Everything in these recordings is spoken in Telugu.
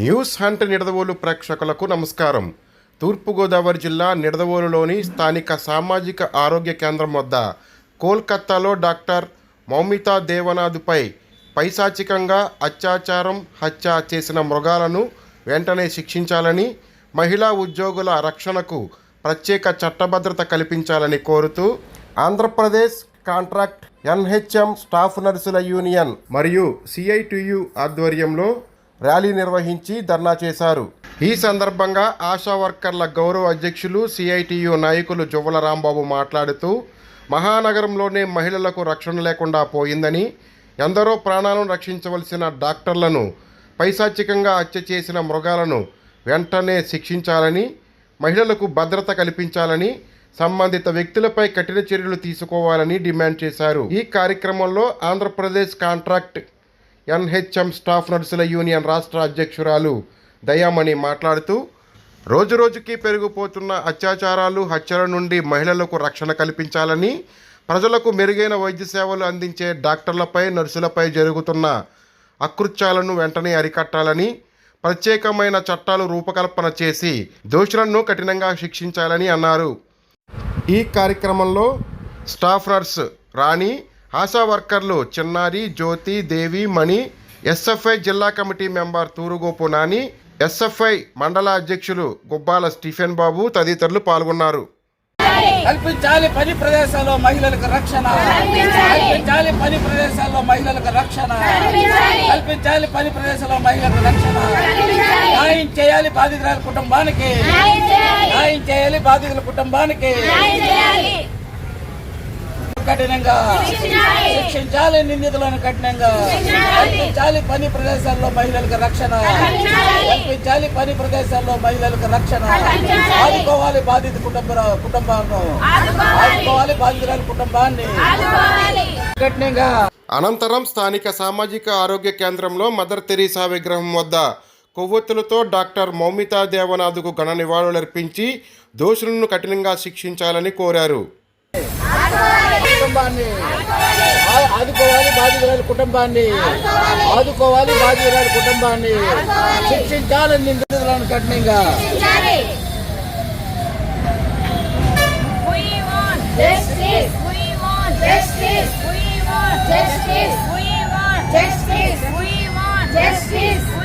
న్యూస్ హంట్ నిడదవోలు ప్రేక్షకులకు నమస్కారం. తూర్పుగోదావరి జిల్లా నిడదవోలులోని స్థానిక సామాజిక ఆరోగ్య కేంద్రం వద్ద కోల్కత్తాలో డాక్టర్ మౌమితా దేవనాథ్పై పైశాచికంగా అత్యాచారం హత్య చేసిన మృగాలను వెంటనే శిక్షించాలని మహిళా ఉద్యోగుల రక్షణకు ప్రత్యేక చట్టభద్రత కల్పించాలని కోరుతూ ఆంధ్రప్రదేశ్ కాంట్రాక్ట్ ఎన్హెచ్ఎం స్టాఫ్ నర్సుల యూనియన్ మరియు సిఐటియు ఆధ్వర్యంలో ర్యాలీ నిర్వహించి ధర్నా చేశారు. ఈ సందర్భంగా ఆశా వర్కర్ల గౌరవ అధ్యక్షులు సిఐటియు నాయకులు జువ్వల రాంబాబు మాట్లాడుతూ మహానగరంలోనే మహిళలకు రక్షణ లేకుండా పోయిందని ఎందరో ప్రాణాలను రక్షించవలసిన డాక్టర్లను పైశాచికంగా హత్య చేసిన మృగాలను వెంటనే శిక్షించాలని మహిళలకు భద్రత కల్పించాలని సంబంధిత వ్యక్తులపై కఠిన చర్యలు తీసుకోవాలని డిమాండ్ చేశారు. ఈ కార్యక్రమంలో ఆంధ్రప్రదేశ్ కాంట్రాక్ట్ ఎన్హెచ్ఎం స్టాఫ్ నర్సుల యూనియన్ రాష్ట్ర అధ్యక్షురాలు దయామణి మాట్లాడుతూ రోజురోజుకి పెరిగిపోతున్న అత్యాచారాలు హత్యల నుండి మహిళలకు రక్షణ కల్పించాలని ప్రజలకు మెరుగైన వైద్య సేవలు అందించే డాక్టర్లపై నర్సులపై జరుగుతున్న అకృత్యాలను వెంటనే అరికట్టాలని ప్రత్యేకమైన చట్టాలు రూపకల్పన చేసి దోషులను కఠినంగా శిక్షించాలని అన్నారు. ఈ కార్యక్రమంలో స్టాఫ్ నర్స్ రాణి ఆశా వర్కర్లు చిన్నారి జ్యోతి దేవి మణి ఎస్ఎఫ్ఐ జిల్లా committee member Turugopu Nani SFI మండల అధ్యక్షులు గుబ్బాల స్టీఫెన్ బాబు తదితరులు పాల్గొన్నారు. కల్పించాలి పని ప్రదేశాల్లో మహిళలకు రక్షణ. కల్పించాలి పని ప్రదేశాల్లో మహిళలకు రక్షణ. కల్పించాలి పని ప్రదేశాల్లో మహిళలకు రక్షణ. న్యాయం చేయాలి బాధితురాల కుటుంబానికి. న్యాయం చేయాలి. బాధితుల కుటుంబానికి. కఠినంగా శిక్షించాలి నిందితులను కఠినంగా కల్పించాలి పని ప్రదేశాల్లో మహిళలకు రక్షణ కల్పించాలి పని ప్రదేశాల్లో మహిళలకు రక్షణ. ఆదుకోవాలి బాధిత కుటుంబ కుటుంబాలను. ఆదుకోవాలి బాధితురాల కుటుంబాన్ని. కఠినంగా అనంతరం స్థానిక సామాజిక ఆరోగ్య కేంద్రంలో మదర్ తెరీసా విగ్రహం వద్ద కొవ్వొత్తులతో డాక్టర్ మౌమితా దేవనాథ్కు ఘన నివాళులర్పించి దోషులను కఠినంగా శిక్షించాలని కోరారు. కుటుంబాన్ని. ఆదుకోవాలి బాధితురాలి కుటుంబాన్ని. ఆదుకోవాలి బాధితురాలి కుటుంబాన్ని. శిక్షించాలి నిందితులను కఠినంగా. We want justice.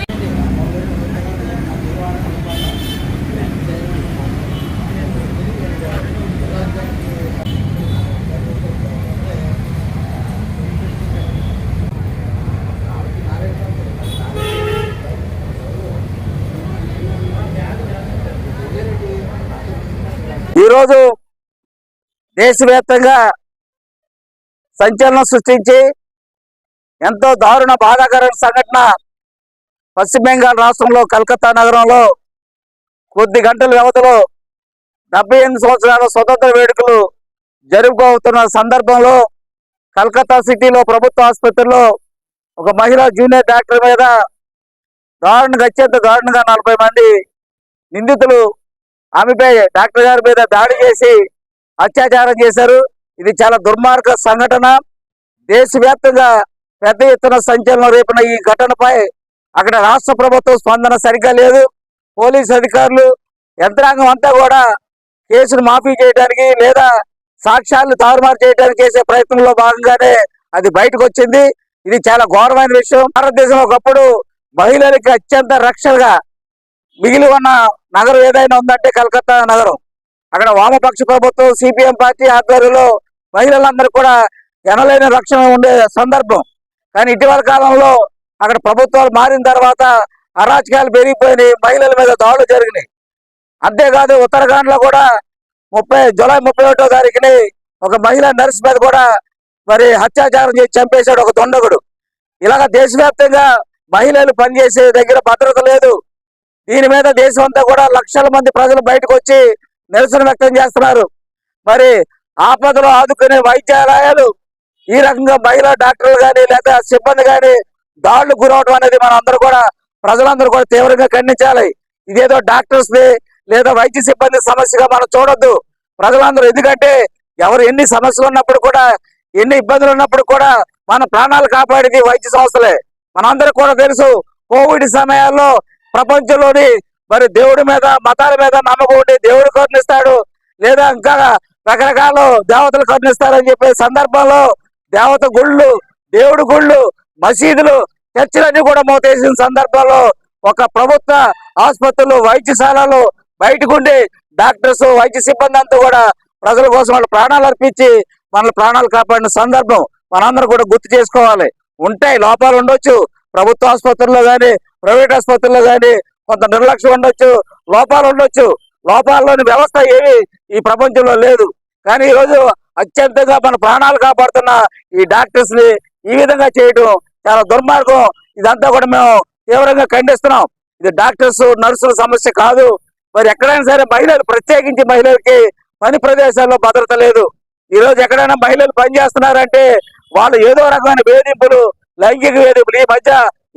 దేశవ్యాప్తంగా సంచలనం సృష్టించి ఎంతో దారుణ బాధాకరమైన సంఘటన పశ్చిమ బెంగాల్ రాష్ట్రంలో కలకత్తా నగరంలో కొద్ది గంటల వ్యవధిలో డెబ్బై ఎనిమిది సంవత్సరాల స్వతంత్ర వేడుకలు జరుపుకోతున్న సందర్భంలో కలకత్తా సిటీలో ప్రభుత్వ ఆసుపత్రిలో ఒక మహిళా జూనియర్ డాక్టర్ మీద దారుణంగా అత్యంత దారుణంగా నలభై మంది నిందితులు ఆమెపై డాక్టర్ గారి మీద దాడి చేసి అత్యాచారం చేశారు. ఇది చాలా దుర్మార్గ సంఘటన. దేశవ్యాప్తంగా పెద్ద ఎత్తున సంచలనం రేపిన ఈ ఘటనపై అక్కడ రాష్ట్ర ప్రభుత్వం స్పందన సరిగ్గా లేదు. పోలీస్ అధికారులు యంత్రాంగం అంతా కూడా కేసును మాఫీ చేయడానికి లేదా సాక్ష్యాలను తారుమారు చేయడానికి చేసే ప్రయత్నంలో భాగంగానే అది బయటకు వచ్చింది ఇది చాలా ఘోరమైన విషయం. భారతదేశం ఒకప్పుడు మహిళలకి అత్యంత రక్షణగా మిగిలి ఉన్న నగరం ఏదైనా ఉందంటే కలకత్తా నగరం. అక్కడ వామపక్ష ప్రభుత్వం సిపిఎం పార్టీ ఆధ్వర్యంలో మహిళలందరూ కూడా ఎనలేని రక్షణ ఉండే సందర్భం. కానీ ఇటీవల కాలంలో అక్కడ ప్రభుత్వాలు మారిన తర్వాత అరాచకాలు పెరిగిపోయినాయి మహిళల మీద దాడులు జరిగినాయి. అంతేకాదు ఉత్తరాఖండ్లో కూడా ముప్పై జూలై ముప్పై ఒకటో తారీఖుని ఒక మహిళా నర్స్ మీద కూడా మరి అత్యాచారం చేసి చంపేశాడు ఒక దొండగుడు. ఇలాగ దేశవ్యాప్తంగా మహిళలు పనిచేసే దగ్గర భద్రత లేదు. దీని మీద దేశం అంతా కూడా లక్షల మంది ప్రజలు బయటకు వచ్చి నిరసన వ్యక్తం చేస్తున్నారు. మరి ఆపదలో ఆదుకునే వైద్యాలయాలు ఈ రకంగా మహిళా డాక్టర్లు కానీ లేదా సిబ్బంది కానీ దాడులు గురవడం అనేది మనం అందరూ కూడా ప్రజలందరూ కూడా తీవ్రంగా ఖండించాలి. ఇదేదో డాక్టర్స్ లేదా వైద్య సిబ్బంది సమస్యగా మనం చూడొద్దు. ప్రజలందరూ ఎందుకంటే ఎవరు ఎన్ని సమస్యలు ఉన్నప్పుడు కూడా ఎన్ని ఇబ్బందులు ఉన్నప్పుడు కూడా మన ప్రాణాలు కాపాడేది వైద్య సంస్థలే. మనందరూ కూడా తెలుసు కోవిడ్ సమయాల్లో ప్రపంచంలోని మరి దేవుడి మీద మతాల మీద నమ్మకం ఉండి దేవుడు కరుణిస్తాడు. లేదా ఇంకా రకరకాల దేవతలు కరుణిస్తారని చెప్పే సందర్భంలో దేవత గుళ్ళు దేవుడి గుళ్ళు మసీదులు చర్చిలన్నీ కూడా మూతేసిన సందర్భంలో ఒక ప్రభుత్వ ఆసుపత్రులు వైద్యశాలలు బయటకుండి డాక్టర్స్ వైద్య సిబ్బంది అంతా కూడా ప్రజల కోసం వాళ్ళ ప్రాణాలు అర్పించి మన ప్రాణాలు కాపాడిన సందర్భం మనందరం కూడా గుర్తు చేసుకోవాలి. ఉంటాయి లోపాలు ఉండొచ్చు. ప్రభుత్వ ఆసుపత్రుల్లో కానీ ప్రైవేట్ ఆసుపత్రుల్లో కానీ కొంత నిర్లక్ష్యం ఉండొచ్చు లోపాలు ఉండొచ్చు. లోపాల్లోని వ్యవస్థ ఏమి ఈ ప్రపంచంలో లేదు. కానీ ఈరోజు అత్యంతగా మన ప్రాణాలు కాపాడుతున్న ఈ డాక్టర్స్ని ఈ విధంగా చేయడం చాలా దుర్మార్గం. ఇదంతా కూడా మేము తీవ్రంగా ఖండిస్తున్నాం. ఇది డాక్టర్స్ నర్సుల సమస్య కాదు. మరి ఎక్కడైనా సరే మహిళలు ప్రత్యేకించి మహిళలకి పని ప్రదేశాల్లో భద్రత లేదు. ఈ రోజు ఎక్కడైనా మహిళలు పని చేస్తున్నారంటే వాళ్ళు ఏదో రకమైన వేధింపులు లైంగిక వేధింపులు. ఈ మధ్య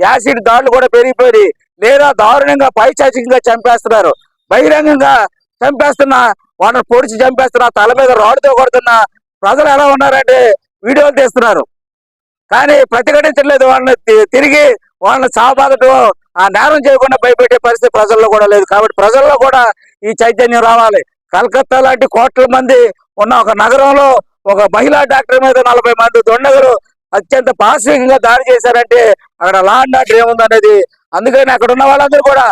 యాసిడ్ దాడులు కూడా పెరిగిపోయి లేదా దారుణంగా పైచాచికంగా చంపేస్తున్నారు. బహిరంగంగా చంపేస్తున్న వాళ్ళని పొడిచి చంపేస్తున్న తల మీద రాడుతో కొడుతున్న ప్రజలు ఎలా ఉన్నారంటే వీడియోలు తీస్తున్నారు. కానీ ప్రతిఘటించలేదు వాళ్ళని తి- తిరిగి వాళ్ళని సాబాదటం ఆ నేరం చేయకుండా భయపెట్టే పరిస్థితి ప్రజల్లో కూడా లేదు. కాబట్టి ప్రజల్లో కూడా ఈ చైతన్యం రావాలి. కలకత్తా లాంటి కోట్ల మంది ఉన్న ఒక నగరంలో ఒక మహిళా డాక్టర్ మీద నలభై మంది దొండగలు అత్యంత పాశ్వికంగా దాడి చేశారంటే అక్కడ లా అండ్ ఆర్డర్ ఏముందనేది అందుకని అక్కడ ఉన్న వాళ్ళందరూ కూడా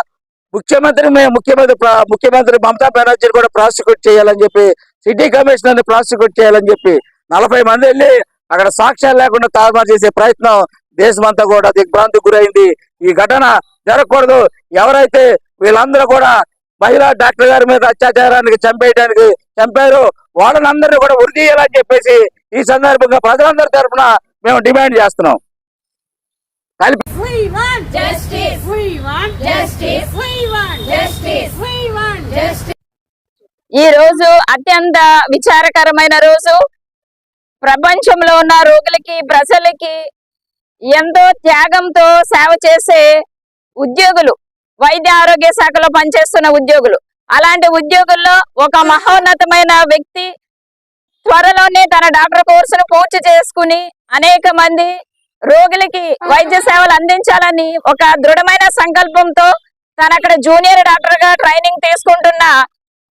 ముఖ్యమంత్రి ముఖ్యమంత్రి ముఖ్యమంత్రి మమతా బెనర్జీని కూడా ప్రాసిక్యూట్ చేయాలని చెప్పి సిటీ కమిషనర్ని ప్రాసిక్యూట్ చేయాలని చెప్పి నలభై మంది వెళ్ళి అక్కడ సాక్ష్యాలు లేకుండా తారుమారు చేసే ప్రయత్నం దేశమంతా కూడా దిగ్భ్రాంతికి గురైంది. ఈ ఘటన జరగకూడదు. ఎవరైతే వీళ్ళందరూ కూడా మహిళా డాక్టర్ గారి మీద అత్యాచారానికి చంపేయడానికి చంపారు వాళ్ళని అందరినీ కూడా ఉరి తీయాలని చెప్పేసి ఈ సందర్భంగా ప్రజలందరి తరఫున మేము డిమాండ్ చేస్తున్నాం. కలిపి We want justice. We want justice. We want justice. We want justice. ఈ రోజు అత్యంత విచారకరమైన రోజు ప్రపంచంలో ఉన్న రోగులకి ప్రజలకి ఎంతో త్యాగంతో సేవ చేసే ఉద్యోగులు వైద్య ఆరోగ్య శాఖలో పనిచేస్తున్న ఉద్యోగులు అలాంటి ఉద్యోగుల్లో ఒక మహోన్నతమైన వ్యక్తి త్వరలోనే తన డాక్టర్ కోర్సును పూర్తి చేసుకుని అనేక మంది రోగులకి వైద్య సేవలు అందించాలని ఒక దృఢమైన సంకల్పంతో తన అక్కడ జూనియర్ డాక్టర్గా ట్రైనింగ్ తీసుకుంటున్న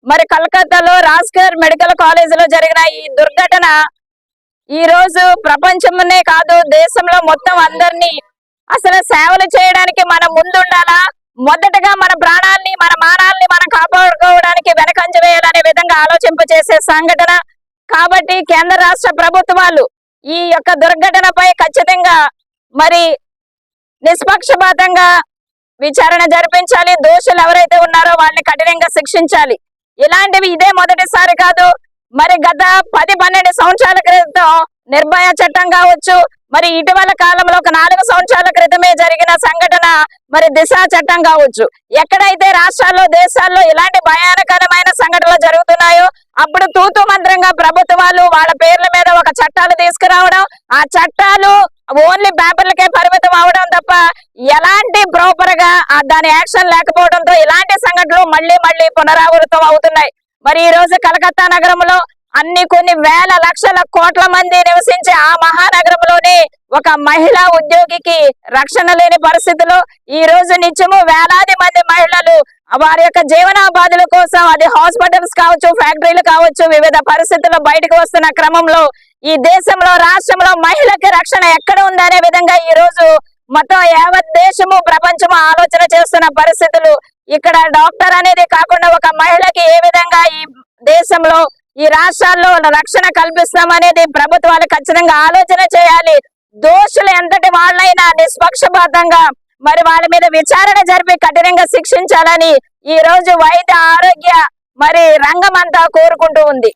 మరి కలకత్తాలో రాస్కర్ మెడికల్ కాలేజీలో జరిగిన ఈ దుర్ఘటన ఈ రోజు ప్రపంచంలోనే కాదు దేశంలో మొత్తం అందరినీ అసలు సేవలు చేయడానికి మనం ముందుండాలా? మొదటగా మన ప్రాణాల్ని మన మానాల్ని మనం కాపాడుకోవడానికి వెనకంజ వేయాలనే విధంగా ఆలోచింప చేసే సంఘటన. కాబట్టి కేంద్ర రాష్ట్ర ప్రభుత్వాలు ఈ యొక్క దుర్ఘటనపై ఖచ్చితంగా మరి నిష్పక్షపాతంగా విచారణ జరిపించాలి. దోషులు ఎవరైతే ఉన్నారో వాళ్ళని కఠినంగా శిక్షించాలి. ఇలాంటివి ఇదే మొదటిసారి కాదు. మరి గత పది పన్నెండు సంవత్సరాల క్రితం నిర్భయ చట్టం కావచ్చు మరి ఇటీవల కాలంలో ఒక నాలుగు సంవత్సరాల క్రితమే జరిగిన సంఘటన మరి దిశ చట్టం కావచ్చు. ఎక్కడైతే రాష్ట్రాల్లో దేశాల్లో ఇలాంటి భయానకరమైన సంఘటనలు జరుగుతున్నాయో అప్పుడు తూతు మంత్రంగా ప్రభుత్వాలు వాళ్ళ పేర్ల మీద ఒక చట్టాలు తీసుకురావడం ఆ చట్టాలు ఓన్లీ పేపర్లకే పరిమితం అవడం తప్ప ఎలాంటి ప్రాపర్గా దాని యాక్షన్ లేకపోవడంతో ఇలాంటి సంఘటనలు మళ్ళీ మళ్ళీ పునరావృతం అవుతున్నాయి. మరి ఈ రోజు కలకత్తా నగరంలో అన్ని కొన్ని వేల లక్షల కోట్ల మంది నివసించే ఆ మహానగరంలోనే ఒక మహిళా ఉద్యోగికి రక్షణ లేని పరిస్థితిలో ఈ రోజు నిత్యము వేలాది మంది మహిళలు వారి యొక్క జీవనోపాధుల కోసం అది హాస్పిటల్స్ కావచ్చు ఫ్యాక్టరీలు కావచ్చు వివిధ పరిస్థితుల్లో బయటకు వస్తున్న క్రమంలో ఈ దేశంలో రాష్ట్రంలో మహిళకి రక్షణ ఎక్కడ ఉందనే విధంగా ఈ రోజు మొత్తం యావత్ దేశము ప్రపంచము ఆలోచన చేస్తున్న పరిస్థితులు. ఇక్కడ డాక్టర్ అనేది కాకుండా ఒక మహిళకి ఏ విధంగా ఈ దేశంలో ఈ రాష్ట్రాల్లో రక్షణ కల్పిస్తామనేది ప్రభుత్వాలు ఖచ్చితంగా ఆలోచన చేయాలి. దోషులు ఎంతటి వాళ్ళైనా నిష్పక్షపాతంగా మరి వాళ్ళ మీద విచారణ జరిపి కఠినంగా శిక్షించాలని ఈ రోజు వైద్య ఆరోగ్య మరి రంగం అంతా కోరుకుంటూ ఉంది.